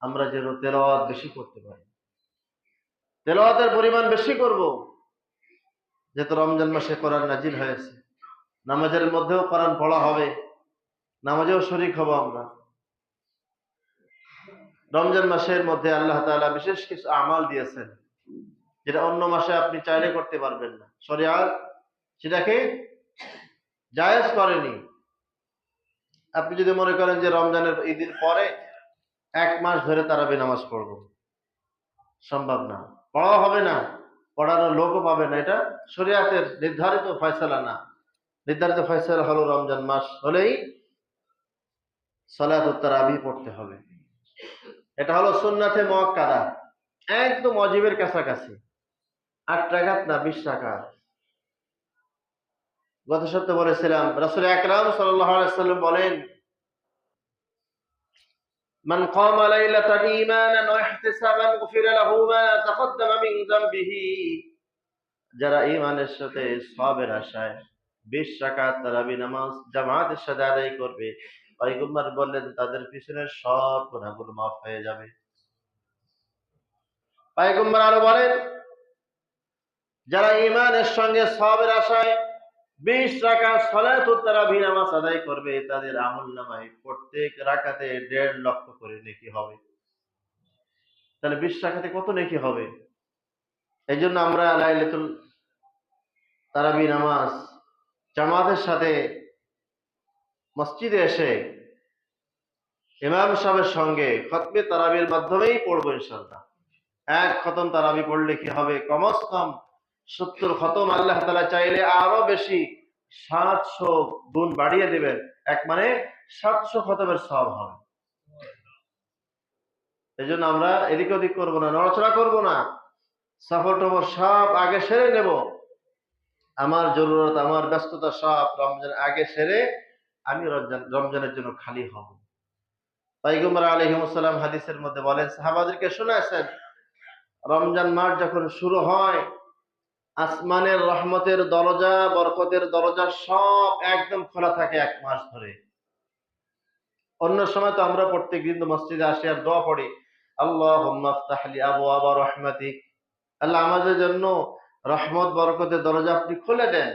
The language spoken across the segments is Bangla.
আমরা যেন তেলাওয়াত বেশি করতে পারি। তেলাওয়াতের পরিমাণ বেশি করব। যেহেতু রমজান মাসে কোরআন নাজিল হয়েছে। নামাজের মধ্যেও কোরআন পড়া হবে। নামাজেও শরিক হব আমরা। রমজান মাসের মধ্যে আল্লাহ তাআলা বিশেষ কিছু আমাল দিয়েছেন। যেটা অন্য মাসে আপনি চাইলে করতে পারবেন না। শরিয়াত সেটাকে জায়েজ করেনি। আপনি যদি মনে করেন যে রমজানের ঈদের পরে এক মাস ধরে তারা বেনামাজ পড়ব। সম্ভব না। পড়াও হবে না। পড়ানোর লোকও পাবে না। এটা শরিয়াতের নির্ধারিত ফয়সালা না। নির্ধারিত ফয়সালা হলো রমজান মাস হলেই সলাত তারাবি পড়তে হবে। এটা হলো সুন্নাতে মক্কাদা একদম অজীবের কাছাকাছি। আট টাকাত না বিশ টাকা গত সপ্তাহে বলেছিলাম, রাসুল আকরাম সাল্লাম বলেন من قام ليلة إيمانا واحتسابا غفر له ما تقدم من ذنبه যারা ইমানের সাথে সবের আশায় বিশ রাকাত তারাবি নামাজ জামাতের সাথে আদায় করবে পয়গম্বর বললেন তাদের পিছনের সব গুণাগুলো মাফ হয়ে যাবে পয়গম্বর আরো বলেন যারা ইমানের সঙ্গে সবের আশায় বিশ তারাবি নামাজ আদায় করবে, তাদের আমল নামায় প্রত্যেক দেড় লক্ষ করে নেকি হবে। তাহলে বিশ রাকাতে কত নেকি হবে? এই জন্য আমরা তারাবি নামাজ জামাতের সাথে মসজিদে এসে ইমাম সাহেবের সঙ্গে খতমে তারাবির মাধ্যমেই পড়ব ইনশাল্লাহ এক খতম তারাবি পড়লে কি হবে? কমস কম সত্তর খতম, আল্লাহ তালা চাইলে আরও বেশি সাতশো গুণ বাড়িয়ে দেবেন। এক মানে সাতশো খতমের সব হবে। এই জন্য আমরা এদিক ওদিক করব না, নড়াচড়া করব না। সফর টফর সব আগে সেরে নেব। আমার জরুরত, আমার ব্যস্ততা সব রমজান আগে সেরে আমি রমজান, রমজানের জন্য খালি হব। পাইগম্বর আলহিমসাল্লাম হাদিসের মধ্যে বলেন, সাহাবাদেরকে শোনাছেন রমজান মাস যখন শুরু হয় আসমানের রহমতের দরজা, বরকতের দরজা সব একদম খোলা থাকে এক মাস ধরে। অন্য সময় তো আমরা প্রত্যেক দিন মসজিদে আসি আর দোয়া পড়ি আল্লাহ আবু আবা রহমাতি আল্লাহ আমাদের জন্য রহমত, বরকতের দরজা আপনি খুলে দেন।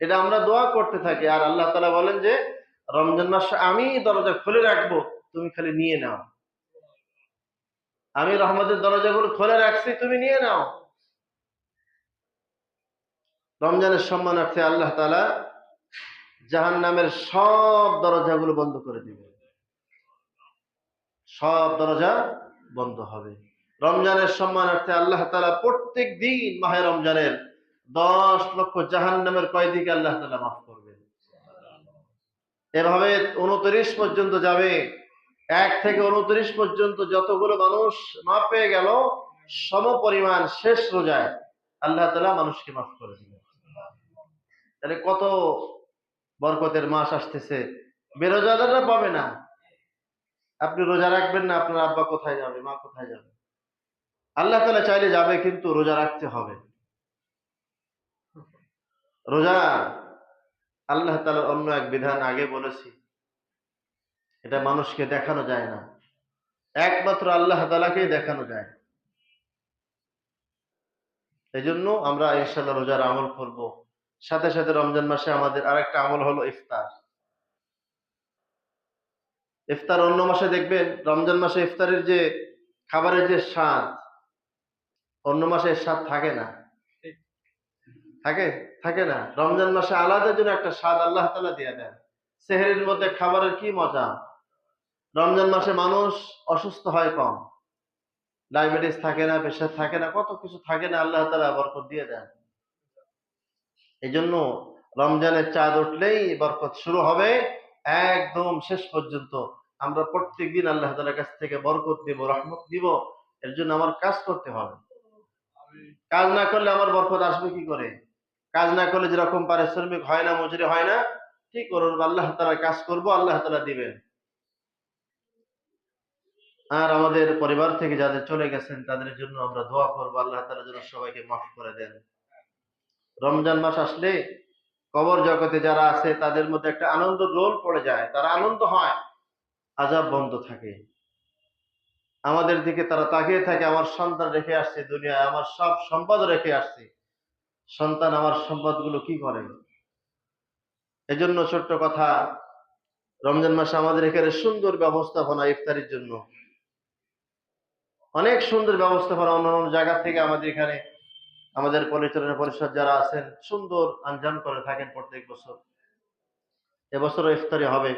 এটা আমরা দোয়া করতে থাকি আর আল্লাহ তালা বলেন যে, রমজান মাসে আমি দরজা খুলে রাখব, তুমি খালি নিয়ে নাও। আমি রহমতের দরজাগুলো খুলে রাখছি, তুমি নিয়ে নাও। রমজানের সম্মানার্থে আল্লাহ তালা জাহান নামের সব দরজাগুলো বন্ধ করে দিবে। সব দরজা বন্ধ হবে। রমজানের সম্মানার্থে আল্লাহ তালা প্রত্যেক দিন মাহে রমজানের দশ লক্ষ জাহান নামের কয়দিকে আল্লাহ তালা মাফ করবে এভাবে উনত্রিশ পর্যন্ত যাবে। এক থেকে উনত্রিশ পর্যন্ত যতগুলো মানুষ মাফ পেয়ে গেল সম পরিমাণ শেষ রোজায় আল্লাহ তালা মানুষকে মাফ করে দিবে তাহলে কত বরকতের মাস আসতেছে? বেরোজাদাররা পাবে না। আপনি রোজা রাখবেন না, আপনার আব্বা কোথায় যাবে, মা কোথায় যাবে? আল্লাহ তালা চাইলে যাবে কিন্তু রোজা রাখতে হবে। রোজা, আল্লাহ তালার অন্য এক বিধান আগে বলেছি। এটা মানুষকে দেখানো যায় না। একমাত্র আল্লাহ তালাকেই দেখানো যায়। এই জন্য আমরা ইনশাল্লাহ রোজার আমল করব। সাথে সাথে রমজান মাসে আমাদের আরেকটা আমল হলো ইফতার। ইফতার অন্য মাসে দেখবেন রমজান মাসে ইফতারের যে খাবারের যে স্বাদ অন্য মাসে স্বাদ থাকে না। থাকে? থাকে না। রমজান মাসে আলাদা জন্য একটা স্বাদ আল্লাহ তালা দিয়ে দেন। সেহেরির মধ্যে খাবারের কি মজা? রমজান মাসে মানুষ অসুস্থ হয় কম। ডায়াবেটিস থাকে না প্রেশার থাকে না কত কিছু থাকে না আল্লাহ তালা বরকত দিয়ে দেন। এই জন্য রমজানের চাঁদ উঠলেই বরকত শুরু হবে। একদম শেষ পর্যন্ত আমরা প্রত্যেক দিন আল্লাহ তালার কাছ থেকে বরকত দিব রহমত দিব এর জন্য আমার কাজ করতে হবে। কাজ না করলে আমার বরকত আসবে কি করে? কাজ না করলে যেরকম পারিশ্রমিক হয় না, মজুরি হয় না, কি করব? আল্লাহ তালা কাজ করব, আল্লাহ তালা দিবেন। আর আমাদের পরিবার থেকে যাদের চলে গেছেন, তাদের জন্য আমরা দোয়া করব। আল্লাহ তালা যেন সবাইকে মাফ করে দেন। রমজান মাস আসলে কবর জগতে যারা আছে, তাদের মধ্যে একটা আনন্দ রোল পড়ে যায়। তারা আনন্দ হয়, আজাব বন্ধ থাকে। আমাদের দিকে তারা তাকিয়ে থাকে, আমার সন্তান রেখে আসছে দুনিয়ায়, আমার সব সম্পদ রেখে আসছে। সন্তান আমার সম্পদগুলো কি করে? এজন্য ছোট্ট কথা, রমজান মাসে আমাদের এখানে সুন্দর ব্যবস্থাপনা ইফতারির জন্য। অনেক সুন্দর ব্যবস্থাপনা অন্য অন্য জায়গা থেকে আমাদের এখানে আমাদের পরিচালনা পরিষদ যারা আছেন, সুন্দর আঞ্জাম করে থাকেন প্রত্যেক বছর। এবছরও ইফতারি হবে।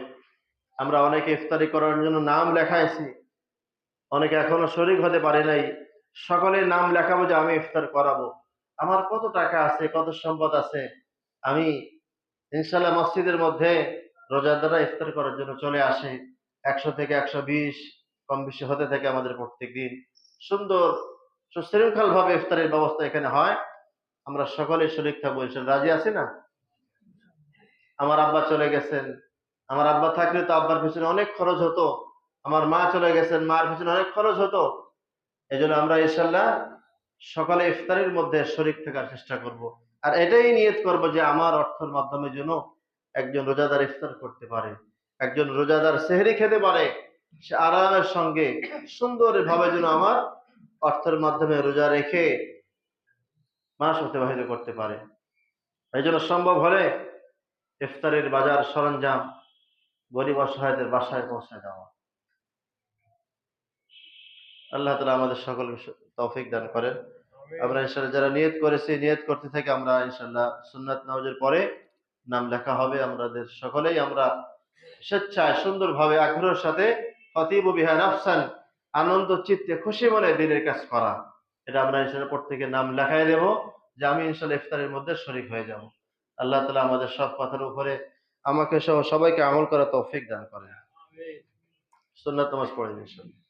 আমরা অনেকে ইফতারি করার জন্য নাম লেখাইছি, অনেকে এখনও শরিক হতে পারে নাই। সকলে নাম লেখাবো যে আমি ইফতার করাবো। আমার কত টাকা আছে, কত সম্পদ আছে? আমি ইনশাল্লাহ মসজিদের মধ্যে রোজাদাররা ইফতার করার জন্য চলে আসে। একশো থেকে একশো বিশ, কম বেশি হতে থাকে আমাদের প্রত্যেক দিন সুন্দর সুশৃঙ্খল ভাবে ইফতারের ব্যবস্থা এখানে হয়। আমরা সকলে শরিক থাকব রাজি আছি না? আমার আব্বা চলে গেছেন। আমার আব্বা থাকলে তো আব্বার পিছনে অনেক খরচ হতো। আমার মা চলে গেছেন, মার পিছনে অনেক খরচ হতো। এই জন্য আমরা ইনশাল্লাহ সকালে ইফতারের মধ্যে শরিক থাকার চেষ্টা করব। আর এটাই নিয়ত করব যে আমার অর্থের মাধ্যমে যেন একজন রোজাদার ইফতার করতে পারে। একজন রোজাদার সেহরি খেতে পারে। সে আরামের সঙ্গে সুন্দর ভাবে যেন আমার অর্থের মাধ্যমে রোজা রেখে মাস অতিবাহিত করতে পারে। এই জন্য সম্ভব হলে ইফতারের বাজার সরঞ্জাম, গরিব অসহায়দের বাসায় পৌঁছে দেওয়া। আল্লাহ তালা আমাদের সকল তৌফিক দান করেন। আমরা ইনশাল্লাহ যারা নিয়ত করেছি, নিয়ত করতে থেকে আমরা ইনশাল্লাহ সুন্নাত নামাজের পরে নাম লেখা হবে। আমাদের সকলেই আমরা স্বেচ্ছায় সুন্দরভাবে আগ্রহের সাথে ফতিব বিহা আনন্দ, চিত্তে, খুশি মনে দিনের কাজ করা। এটা আমরা ইনশাল্লাহ থেকে নাম লেখাই দেব, যে আমি ইনশাল্লাহ ইফতারের মধ্যে শরিক হয়ে যাব। আল্লাহ তালা আমাদের সব কথার উপরে আমাকে সহ সবাইকে আমল করা তৌফিক দান করে। সুন্নাত পড়ে ইনশাল্লাহ